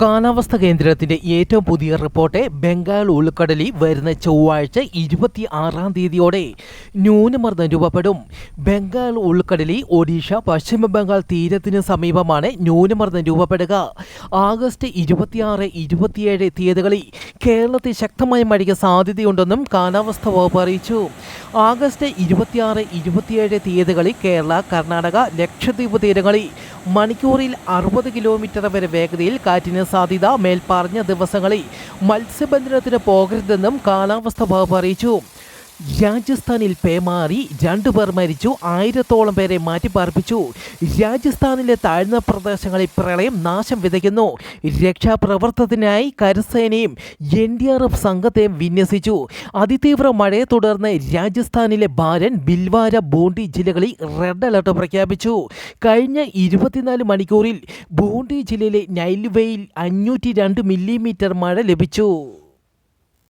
കാലാവസ്ഥ കേന്ദ്രത്തിന്റെ ഏറ്റവും പുതിയ റിപ്പോർട്ട് ബംഗാൾ ഉൾക്കടലിൽ വരുന്ന ചൊവ്വാഴ്ച ഇരുപത്തി ആറാം തീയതിയോടെ. ന്യൂനമർദ്ദം രൂപപ്പെടും. ബംഗാൾ ഉൾക്കടലിൽ ഒഡീഷ പശ്ചിമ ബംഗാൾ തീരത്തിന് സമീപമാണ് ന്യൂനമർദ്ദം രൂപപ്പെടുക. ആഗസ്റ്റ് ഇരുപത്തിയാറ് ഇരുപത്തിയേഴ് തീയതികളിൽ കേരളത്തിൽ ശക്തമായ മഴയ്ക്ക് സാധ്യതയുണ്ടെന്നും കാലാവസ്ഥ വകുപ്പ് അറിയിച്ചു. ആഗസ്റ്റ് ഇരുപത്തിയാറ് ഇരുപത്തിയേഴ് തീയതികളിൽ കേരള കർണാടക ലക്ഷദ്വീപ് തീരങ്ങളിൽ മണിക്കൂറിൽ അറുപത് കിലോമീറ്റർ വരെ വേഗതയിൽ കാറ്റിന് സാധ്യത മേൽപ്പറഞ്ഞ ദിവസങ്ങളിൽ മത്സ്യബന്ധനത്തിന് പോകരുതെന്നും കാലാവസ്ഥ വകുപ്പ് അറിയിച്ചു. രാജസ്ഥാനിൽ പേമാറി രണ്ടുപേർ മരിച്ചു. ആയിരത്തോളം പേരെ മാറ്റിപ്പാർപ്പിച്ചു രാജസ്ഥാനിലെ താഴ്ന്ന പ്രദേശങ്ങളിൽ പ്രളയം നാശം വിതയ്ക്കുന്നു. രക്ഷാപ്രവർത്തനത്തിനായി കരസേനയും എൻ ഡി ആർ എഫ് സംഘത്തെയും വിന്യസിച്ചു. അതിതീവ്ര മഴയെ തുടർന്ന് രാജസ്ഥാനിലെ ബാരൻ ബിൽവാര ബൂണ്ടി ജില്ലകളിൽ റെഡ് അലർട്ട് പ്രഖ്യാപിച്ചു. കഴിഞ്ഞ ഇരുപത്തിനാല് മണിക്കൂറിൽ ബൂണ്ടി ജില്ലയിലെ നൈൽവേയിൽ അഞ്ഞൂറ്റി രണ്ട് മില്ലിമീറ്റർ മഴ ലഭിച്ചു.